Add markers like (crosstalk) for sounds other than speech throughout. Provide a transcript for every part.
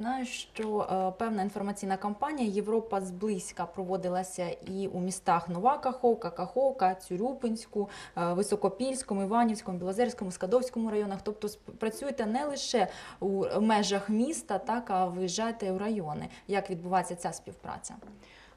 Знаю, що е, певна інформаційна кампанія Європа зблизька проводилася і у містах Нова Каховка, Каховка, Цюрюпинську, е, Високопільському, Іванівському, Білозерському, Скадовському районах. Тобто працюєте не лише у межах міста, так а виїжджаєте у райони. Як відбувається ця співпраця?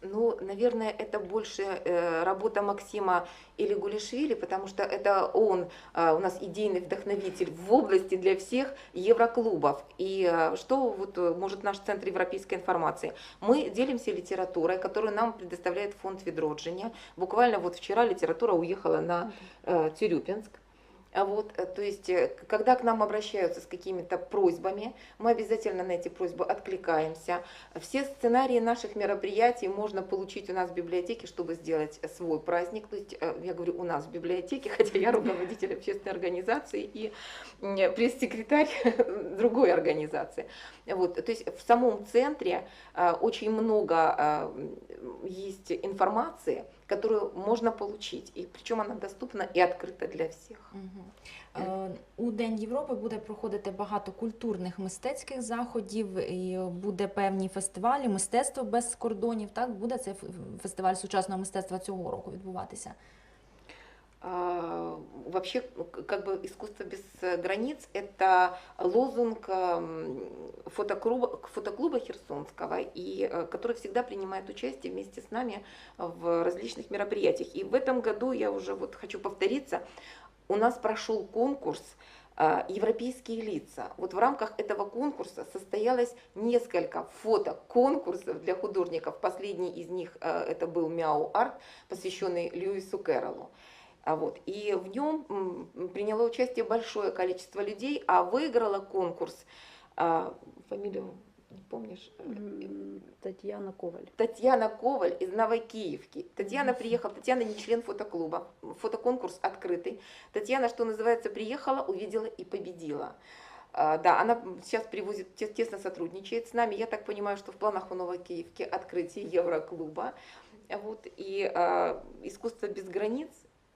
Ну, наверное, это больше э, работа Максима или Гулишвили, потому что это он э, у нас идейный вдохновитель в области для всех евроклубов. И э, что вот может наш Центр европейской информации? Мы делимся литературой, которую нам предоставляет фонд Ведроджиня. Буквально вот вчера литература уехала на Тюрюпинск. А Вот, э, то есть, э, когда к нам обращаются с какими-то просьбами, мы обязательно на эти просьбы откликаемся. Все сценарии наших мероприятий можно получить у нас в библиотеке, чтобы сделать свой праздник. То есть, э, я говорю, у нас в библиотеке, (laughs) хотя я руководитель общественной организации и пресс-секретарь (laughs) другой организации. Вот, то есть в самом центре э, очень много э, есть информации, которую можно получить, и причому вона доступна і відкрита для всіх. Угу. Е, У День Європи буде проходити багато культурних мистецьких заходів, і буде певні фестивалі, мистецтво без кордонів. Так буде цей фестиваль сучасного мистецтва цього року відбуватися. А, Вообще, как бы искусство без э, границ – это лозунг эм, фотоклуба, фотоклуба Херсонского, и, э, который всегда принимает участие вместе с нами в различных мероприятиях. И в этом году, я уже вот хочу повториться, у нас прошел конкурс э, «Европейские лица». Вот в рамках этого конкурса состоялось несколько фотоконкурсов для художников. Последний из них это был «Мяу Арт», посвященный Льюису Кэрроллу. А вот, и в нем приняло участие большое количество людей, а выиграла конкурс, а, фамилию не помнишь? Татьяна Коваль. Татьяна Коваль из Новокиевки. Татьяна приехала, Татьяна не член фотоклуба, фотоконкурс открытый. Татьяна, что называется, приехала, увидела и победила. А, Да, она сейчас привозит, те- тесно сотрудничает с нами. Я так понимаю, что в планах у Новокиевки открытие Евроклуба. Вот, и а, искусство без границ,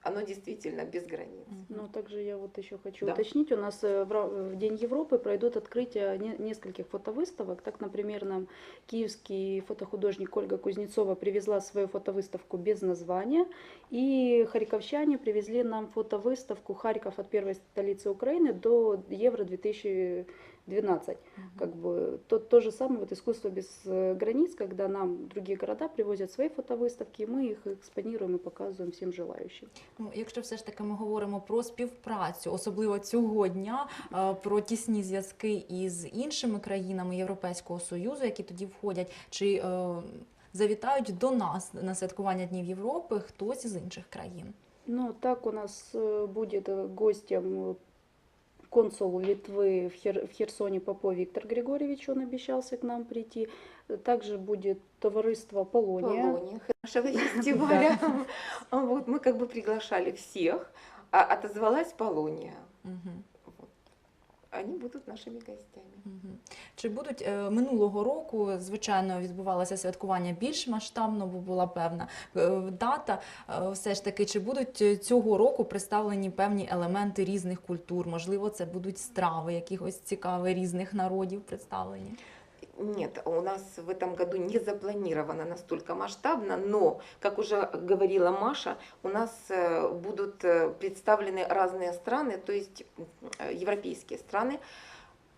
оно действительно без границ. Ну, также я вот еще хочу да. уточнить, у нас э, э, в День Европы пройдут открытие нескольких фотовыставок. Так, например, нам киевский фотохудожник Ольга Кузнецова привезла свою фотовыставку без названия, и харьковчане привезли нам фотовыставку «Харьков от первой столицы Украины до евро 2000. 12. Как бы то, то же самое вот искусство без э, границ, когда нам другие города привозять свої фотовиставки, і ми їх експоніруємо і показуємо всім желаючим. Ну, якщо все ж таки ми говоримо про співпрацю, особливо цього дня, е, про тісні зв'язки із іншими країнами Європейського союзу, які тоді входять, чи е, завітають до нас на святкування днів Європи хтось із інших країн? Ну так у нас е, буде гостям э, гостем э, консул Литвы в, Хер- в Херсоне Попов Виктор Григорьевич, он обещался к нам прийти. Также будет товариство Полония. Полония нашего (laughs) фестиваля. Вот, мы как бы приглашали всех, а отозвалась Полония. Мгм. будуть нашими гостями. Чи будуть е, минулого року, звичайно, відбувалося святкування більш масштабно, бо була певна е, дата. Е, Все ж таки, чи будуть цього року представлені певні елементи різних культур? Можливо, це будуть страви якихось цікавих різних народів представлені? Нет, у нас в этом году не запланировано настолько масштабно, но, как уже говорила Маша, у нас э, будут э, представлены разные страны, то есть э, европейские страны,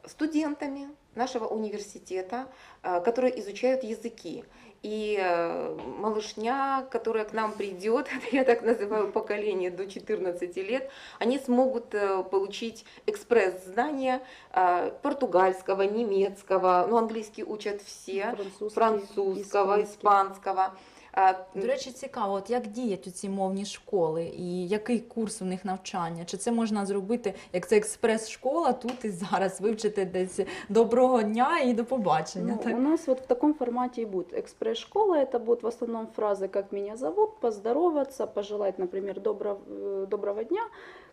студентами нашего университета, которые изучают языки. И э, малышня, которая к нам придет, (laughs) я так называю поколение до 14 лет, они смогут э, получить экспресс-знания э, португальского, немецкого, ну английский учат все, французский, французского, испанский. испанского. А, До речі, цікаво, от як діють ці мовні школи і який курс у них навчання? Чи це можна зробити, як це експрес-школа, тут і зараз вивчити десь доброго дня і до побачення? Ну, так? у нас вот в таком формате и будет. Экспресс-школа это будут в основном фразы «как меня зовут», поздороваться, пожелать, например, доброго, э, доброго дня,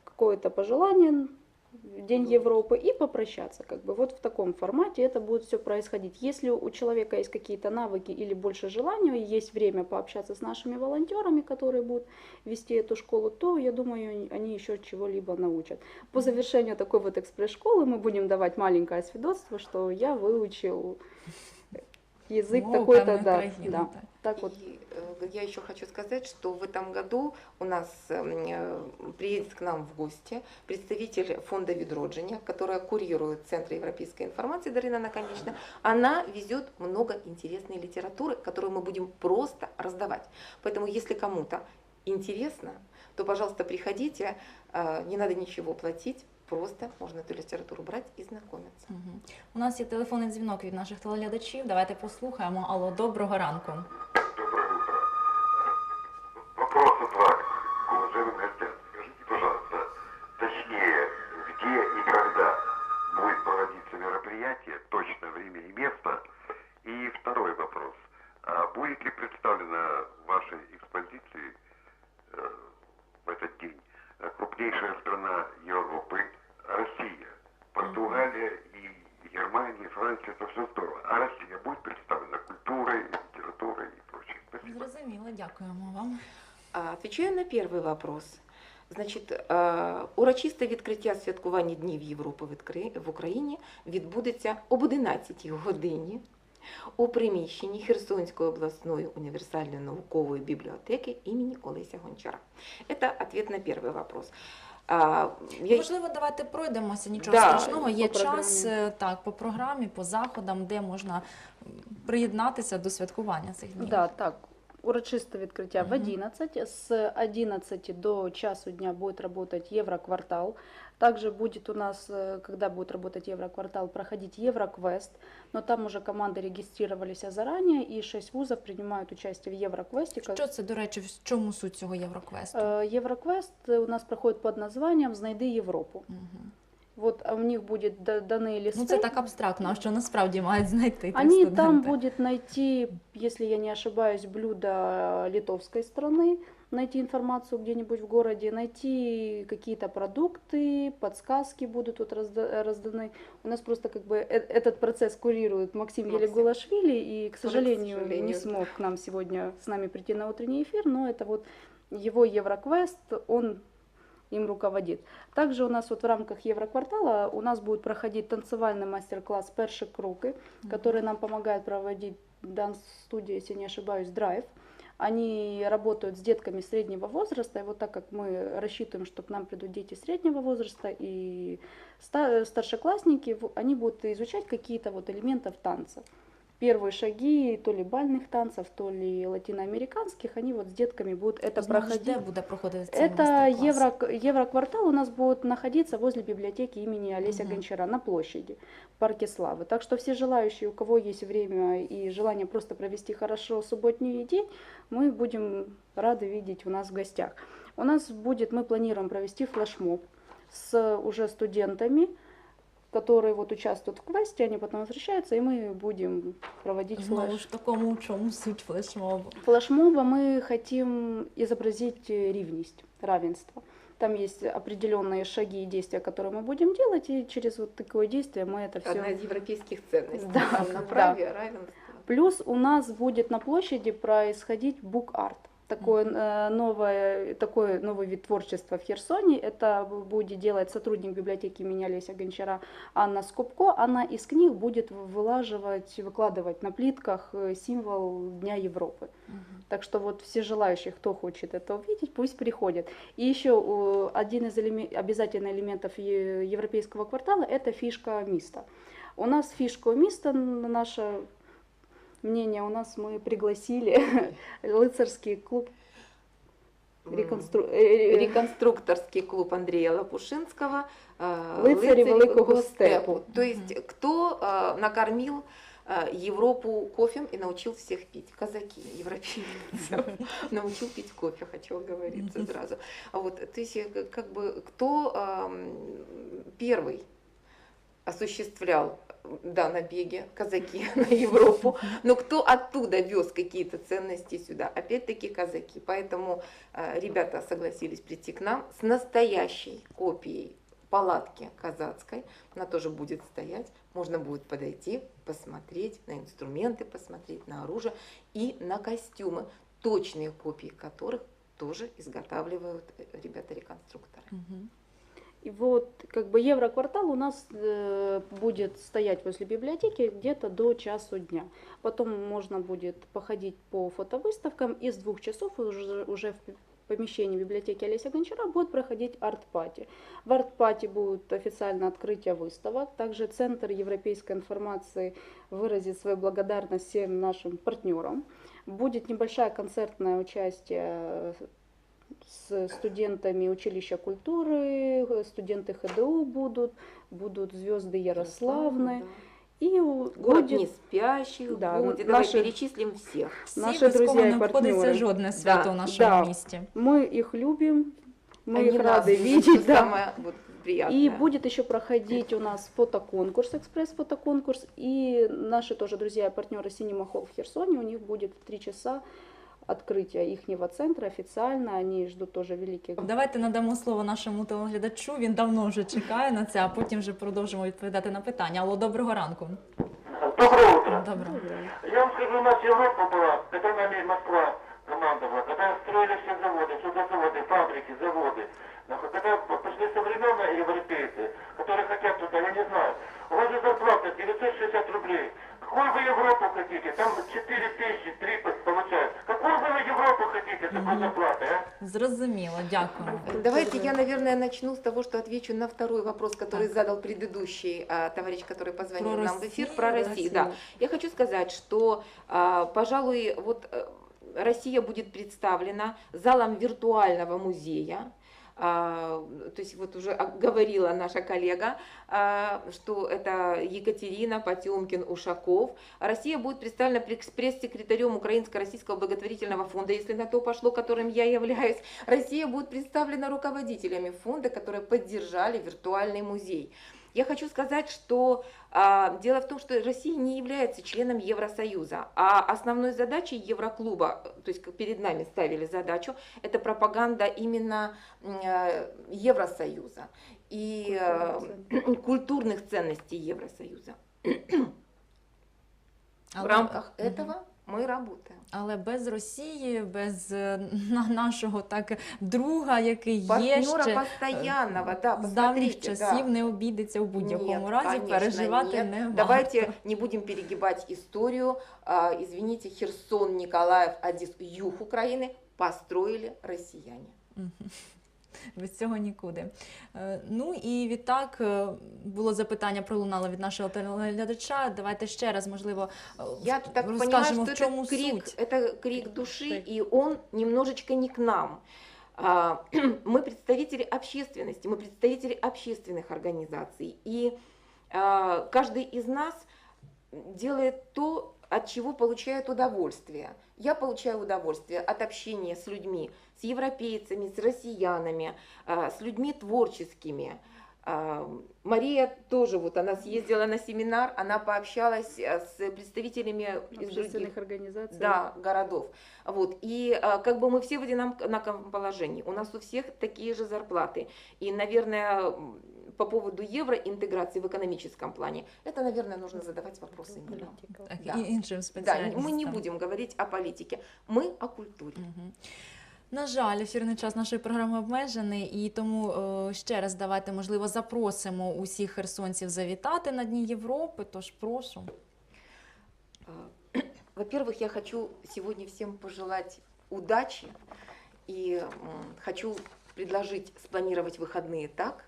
какое-то пожелание День Европы и попрощаться. Как бы вот в таком формате это будет все происходить. Если у человека есть какие-то навыки или больше желания, есть время пообщаться с нашими волонтерами, которые будут вести эту школу, то я думаю, они еще чего-либо научат. По завершению такой вот экспресс-школы мы будем давать маленькое свидетельство, что я выучил язык такой-то, да, да. так. Так вот. И э, я еще хочу сказать, что в этом году у нас эм, э, приедет к нам в гости представитель фонда Видроджиня, которая курирует Центр европейской информации Дарина Наконечна. Она везет много интересной литературы, которую мы будем просто раздавать. Поэтому, если кому-то интересно, то, пожалуйста, приходите, э, не надо ничего платить, просто можно эту литературу брать и знакомиться. Мгм. У нас є телефонний дзвінок від наших телеглядачів. Давайте послухаємо. Алло, доброго ранку. Германия, Франция, это все здорово. А Россия будет представлена культурой, литературой и прочее. Спасибо. Зрозуміло, дякуємо вам. Отвечаю на перший вопрос. Значить, урочисте відкриття святкування Днів Європи в в Україні відбудеться об 11 годині у приміщенні Херсонської обласної універсальної наукової бібліотеки імені Олеся Гончара. Це відповідь на перший вопрос. А, я- Можливо, давайте пройдемося. Нічого Да, страшного. Є час програмі. е, так по програмі, по заходам, де можна приєднатися до святкування цих днів. Да, так. Урочисте відкриття в Мгм. 11. С 11 до часу дня будет работать Евроквартал. Также будет у нас, э, когда будет работать Евроквартал, проходить Евроквест Но там уже команды регистрировались заранее, и 6 вузов принимают участие в Евроквесте. Как- Що це, до речі, в чому суть цього євроквесту? Э, Евроквест э, у нас проходит под названием «Знайди Европу». Мгм. Вот а у них будет да- даны листы. Ну це так абстрактно, а що насправді мають знайти ті Они студенти? там будет найти, если я не ошибаюсь, блюдо литовской страны, найти информацию где-нибудь в городе, найти какие-то продукты, подсказки будут тут разда- разданы. У нас просто как бы э- этот процесс курирует Максим Максим. Елегулашвили, и, к к сожалению, не сожалению. смог к нам сегодня с нами прийти на утренний эфир, но это вот его Евроквест, он им руководит. Также у нас вот в рамках Евроквартала у нас будет проходить танцевальный мастер-класс «Перши круги», который нам помогает проводить данс-студия, если не ошибаюсь, Драйв. Они работают с детками среднего возраста, и вот так как мы рассчитываем, что к нам придут дети среднего возраста и ста- старшеклассники, они будут изучать какие-то вот элементов танца. Первые шаги то ли бальных танцев, то ли латиноамериканских, они вот с детками будут это ж, проходить. де буде проходити цей Это? Евро, Евроквартал у нас будет находиться возле библиотеки имени Олеся Мгм. Гончара на площади в Парке Славы. Так что все желающие, у кого есть время и желание просто провести хорошо субботний день, мы будем рады видеть у нас в гостях. У нас будет, мы планируем провести флешмоб с уже студентами, которые вот участвуют в квесте, они потом возвращаются, и мы будем проводить Знову флеш. ж такому, в чому суть флешмобу? Флешмоба мы хотим изобразить э, ревность, равенство. Там есть определенные шаги и действия, которые мы будем делать, и через вот такое действие мы это Одна все. из европейских ценностей. Да, Равноправие, равенство. Плюс у нас будет на площади происходить бук-арт. Такое, э, новое, такой новый вид творчества в Херсоне. Это будет делать сотрудник библиотеки имени Олеся Гончара Анна Скупко. Она из книг будет вылаживать, выкладывать на плитках э, символ Дня Европы. Мгм. Так что вот все желающие, кто хочет это увидеть, пусть приходят. И еще э, один из элеме- обязательных элементов европейского квартала – это фишка МИСТа. У нас фишку МИСТа, н- наше мнение, у нас мы пригласили (laughs) рыцарский клуб реконстру... э, э, Реконструкторский клуб Андрея Лопушинского э, Лицарі Великого Степу. То есть кто накормил Европу кофем и научил всех пить? Казаки, европейцы. (laughs) Научил пить кофе, хочу оговориться Мгм. сразу. А Вот, то есть как бы кто эм, первый осуществлял да, набеги казаки (laughs) на Европу, но кто оттуда вез какие-то ценности сюда? Опять-таки казаки. Поэтому э, ребята согласились прийти к нам с настоящей копией палатке казацкой. Она тоже будет стоять. Можно будет подойти, посмотреть на инструменты, посмотреть на оружие и на костюмы, точные копии которых тоже изготавливают э, ребята-реконструкторы. Мгм. И вот как бы евроквартал у нас э, будет стоять возле библиотеки где-то до часу дня. Потом можно будет походить по фотовыставкам и с двух часов уже, уже в помещении библиотеки Олеся Гончара будет проходить арт-пати. В арт-пати будет официально открытие выставок. Также Центр европейской информации выразит свою благодарность всем нашим партнерам. Будет небольшая концертное участие с студентами училища культуры, э, студенты ХДУ будут, будут звезды Ярославны. да. И у- Город будет не спящих Да, будет. наши- Давай перечислим всех. Всі Наші без кого друзі і не обходиться партнери. жодне свято Да, у нашому да. місті. мы их любим, мы Они их нас рады любят, видеть. что да. самое вот приятное. И будет еще проходить у нас фотоконкурс, экспресс-фотоконкурс. И наши тоже друзья и партнеры Синема Холл в Херсоне, у них будет в три часа открытие ихнего центра официально. Они ждут тоже великих Давайте надамо слово нашому телеглядачу. Він давно вже чекає на це, а потім вже продовжимо відповідати на питання. Алло, доброго ранку. Доброе утро. Доброго. Я вам скажу, у нас Европа была, когда нами Москва командовала, когда строили все заводы, судозаводы, фабрики, заводы. Нахуй, Когда пошли современные европейцы, которые хотят туда, я не знаю, у вас же зарплата 960 рублей. Какую вы Европу хотите? Там 4 тысячи, 3 получают. Какую вы Европу хотите с такой зарплатой, а? Зрозуміло, дякую. Давайте я, наверное, начну с того, что отвечу на второй вопрос, который задал предыдущий а, товарищ, который позвонил Про нам в эфир Россию, про да. Россию. Да. Я хочу сказать, что, а, пожалуй, вот э, Россия будет представлена залом виртуального музея. А, то есть вот уже говорила наша коллега, а, что это Екатерина Потемкин Ушаков. Россия будет представлена пресс- пресс-секретарем Украинско-Российского благотворительного фонда, если на то пошло, которым я являюсь. Россия будет представлена руководителями фонда, которые поддержали виртуальный музей. Я хочу сказать, что а, дело в том, что Россия не является членом Евросоюза, а основной задачей Евроклуба, то есть перед нами ставили задачу, это пропаганда именно э, Евросоюза и э, культурных ценностей Евросоюза. В Але- рамках этого мы работаем. Але без Росії, без е, на- нашого так друга, який є Партнера ще постоянного, да, з давніх часів, да. не обійдеться в будь-якому разі. конечно, переживати нет. не варто. Давайте не будем перегибать историю. А, Извините, Херсон, Николаев, Одессу, юг Украины построили россияне. (laughs) Без цього нікуди. Е, Ну і відтак е, було запитання пролунало від нашого телеглядача. Давайте ще раз, можливо, е, Я так понимаю, розкажемо, что в чому это крик, суть. это крик души, и он немножечко не к нам. А, (clears throat) Мы представители общественности, мы представители общественных организаций, и а, каждый из нас делает то, от чего получает удовольствие. Я получаю удовольствие от общения с людьми, с европейцами, с россиянами, а, с людьми творческими. А, Мария тоже, вот она съездила на семинар, она пообщалась а, с представителями из других общественных организаций. да, городов. Вот. И а, как бы мы все в одинаковом положении. У нас у всех такие же зарплаты. И, наверное, м, по поводу евроинтеграции в экономическом плане, это, наверное, нужно задавать вопросы не нам. Политиков. Так, да. і іншим Да, спеціалістам. мы не будем говорить о политике, мы о культуре. Мгм. На жаль, ефірний час нашої програми обмежений, і тому е, ще раз давайте, можливо, запросимо усіх херсонців завітати на Дні Європи. Тож прошу. А, (clears throat) Во-первых, я хочу сегодня всем пожелать удачи и м, хочу предложить спланировать выходные так,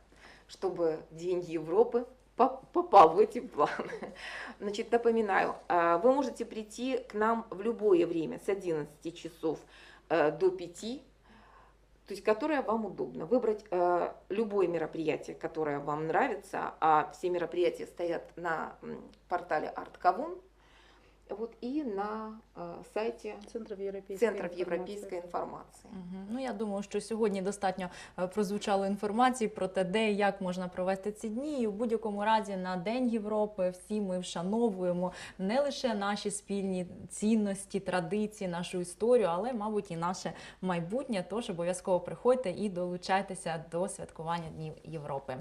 чтобы День Европы по- попал в эти планы. (laughs) Значит, напоминаю, а, вы можете прийти к нам в любое время с 11 часов э, до 5, то есть которое вам удобно. Выбрать э, любое мероприятие, которое вам нравится, а все мероприятия стоят на портале Арткавун, вот, и на э, сайте Центров европейской Центров информации. Европейской информации. Мгм. Ну я думаю, що сьогодні достатньо е, прозвучало інформації про те, де і як можна провести ці дні. І в будь-якому разі на День Європи всі ми вшановуємо не лише наші спільні цінності, традиції, нашу історію, але, мабуть, і наше майбутнє. Тож обов'язково приходьте і долучайтеся до святкування Днів Європи.